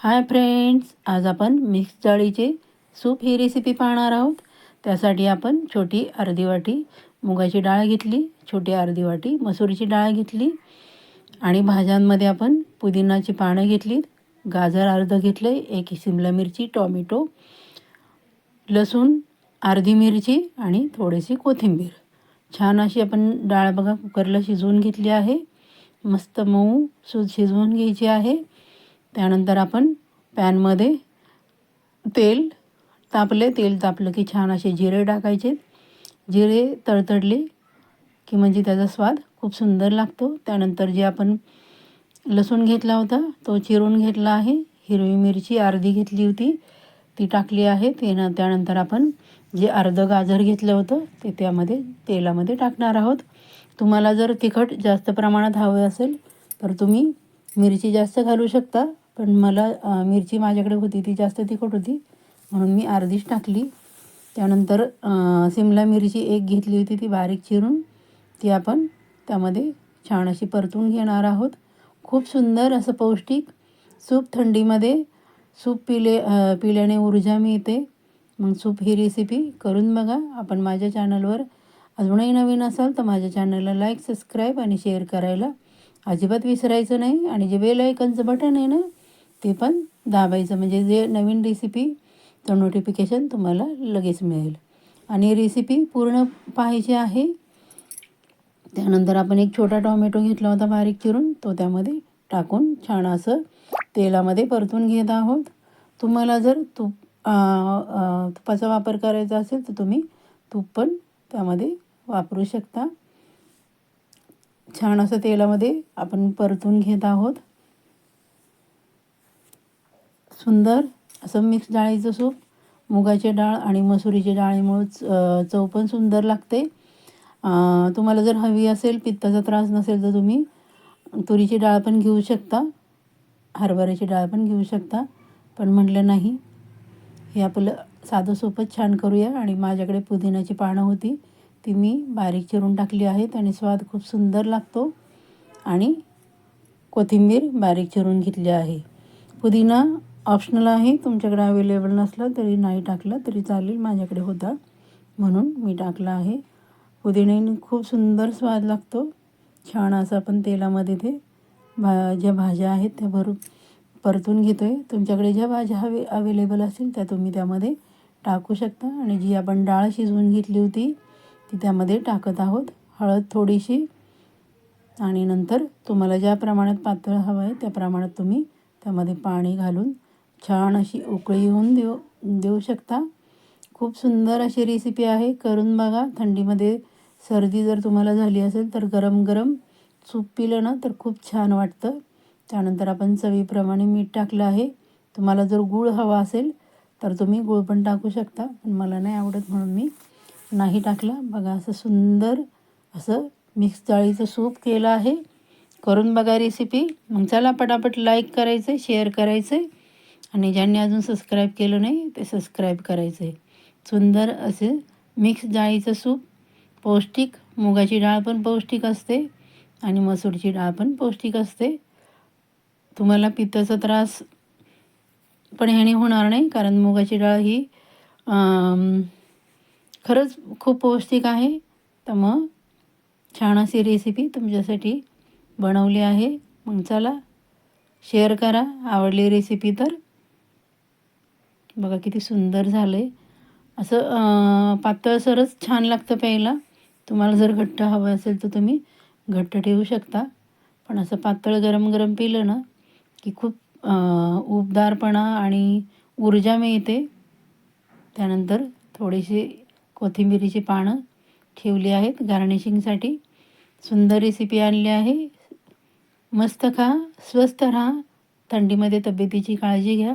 Hi friends आज आपण mix डाळीचे सूप ही रेसिपी पाहणार आहोत. त्यासाठी आपण छोटी अर्धी वाटी मुगाची डाळ घेतली छोटी अर्धी वाटी मसूरची डाळ घेतली आणि भाज्यांमध्ये आपण पुदिनाची पानं घेतलीत गाजर अर्ध घेतलं एक शिमला मिरची टॉमॅटो लसूण अर्धी मिरची आणि थोडीशी कोथिंबीर. छान अशी आपण डाळ बघा कुकरला शिजवून घेतली आहे. मस्त मऊ सूज शिजवून घ्यायची आहे. त्यानंतर आपण पॅनमध्ये तेल तापले तेल तापलं की छान असे जिरे टाकायचे. जिरे तळतडले की म्हणजे त्याचा स्वाद खूप सुंदर लागतो. त्यानंतर जे आपण लसूण घेतला होता तो चिरून घेतला आहे. हिरवी मिरची अर्धी घेतली होती ती टाकली आहे. ते न त्यानंतर आपण जे अर्धं गाजर घेतलं होतं ते त्यामध्ये तेलामध्ये टाकणार आहोत. तुम्हाला जर तिखट जास्त प्रमाणात हवं असेल तर तुम्ही मिरची जास्त घालू शकता. पण मला मिरची माझ्याकडे होती ती जास्त तिखट होती. म्हणून मी अर्धीच टाकली. त्यानंतर सिमला मिरची एक घेतली होती ती बारीक चिरून. ती आपण त्यामध्ये छान अशी परतून घेणार आहोत. खूप सुंदर असं पौष्टिक सूप थंडीमध्ये. सूप पिले पिल्याने ऊर्जा मिळते. मग सूप ही रेसिपी करून बघा. आपण माझ्या चॅनलवर अजूनही नवीन असाल तर माझ्या चॅनलला लाईक सबस्क्राईब आणि शेअर करायला अजिबात विसरायचं नाही. आणि जे बेल आयकनचं बटन आहे ना ते पण दाबायचं. म्हणजे जे नवीन रेसिपीचं नोटिफिकेशन तुम्हाला लगेच मिळेल. आणि रेसिपी पूर्ण पाहायची आहे त्यानंतर आपण एक छोटा टॉमॅटो घेतला होता बारीक चिरून तो त्यामध्ये टाकून छान असं तेलामध्ये परतून घेत आहोत. तुम्हाला जर तूप तुपाचा वापर करायचा असेल तर तुम्ही तूप पण त्यामध्ये वापरू शकता. छान असं तेलामध्ये आपण परतून घेत आहोत. सुंदर. असं मिक्स डाळीचं सूप मुगाची डाळ आणि मसुरीची डाळीमुळं चव पण सुंदर लागते. तुम्हाला जर हवी असेल पित्ताचा त्रास नसेल तर तुम्ही तुरीची डाळ पण घेऊ शकता. हरभऱ्याची डाळ पण घेऊ शकता. पण म्हटलं नाही. हे आपलं साधं सोपच छान करूया आणि माझ्याकडे पुदिन्याची पानं होती. ती मी बारीक चिरून टाकली आहेत आणि स्वाद खूप सुंदर लागतो. आणि कोथिंबीर बारीक चिरून घेतली आहे. पुदिना ऑप्शनल आहे. तुमच्याकडे अवेलेबल नसलं तरी नाही टाकलं तरी चालेल. माझ्याकडे होता म्हणून मी टाकला आहे. पुदिन्याने खूप सुंदर स्वाद लागतो. छान असं आपण तेलामध्ये ते भा ज्या भाज्या आहेत त्या भरून परतून घेतो आहे तुमच्याकडे ज्या भाज्या हवे अवेलेबल असतील त्या तुम्ही त्यामध्ये टाकू शकता. आणि जी आपण डाळ शिजवून घेतली होती ती त्यामध्ये टाकत आहोत. हळद थोडीशी आणि नंतर तुम्हाला ज्या प्रमाणात पातळ हवं आहे त्या प्रमाणात तुम्ही त्यामध्ये पाणी घालून छान अशी उकळी होऊन देऊ देऊ शकता. खूप सुंदर अशी रेसिपी आहे. करून बघा. थंडीमध्ये सर्दी जर तुम्हाला झाली असेल तर गरम गरम सूप पिलं ना तर खूप छान वाटतं. त्यानंतर आपण चवीप्रमाणे मीठ टाकलं आहे. तुम्हाला जर गूळ हवा असेल तर तुम्ही गूळ पण टाकू शकता. पण मला नाही आवडत म्हणून मी नाही टाकला. बघा असं सुंदर असं मिक्स डाळीचं सूप केलं आहे. करून बघा रेसिपी मग चला पटापट लाईक करायचं शेअर करायचं आहे आणि ज्यांनी अजून सबस्क्राईब केलं नाही ते सबस्क्राईब करायचं आहे सुंदर असे मिक्स डाळीचं सूप पौष्टिक मुगाची डाळ पण पौष्टिक असते आणि मसूरची डाळ पण पौष्टिक असते. तुम्हाला पित्ताचा त्रास पण ह्याने होणार नाही कारण मुगाची डाळ ही खरंच खूप पौष्टिक आहे. तर मग छान अशी रेसिपी तुमच्यासाठी बनवली आहे. मग चला शेअर करा. आवडली रेसिपी तर बघा किती सुंदर झालं आहे असं पातळसरच छान लागतं प्यायला. तुम्हाला जर घट्ट हवं असेल तर तुम्ही घट्ट ठेवू शकता. पण असं पातळ गरम गरम पिलं ना की खूप उबदारपणा आणि ऊर्जा मिळते. त्यानंतर थोडीशी कोथिंबिरीची पानं ठेवली आहेत गार्निशिंगसाठी. सुंदर रेसिपी आणली आहे. मस्त खा स्वस्त राहा. थंडीमध्ये तब्येतीची काळजी घ्या.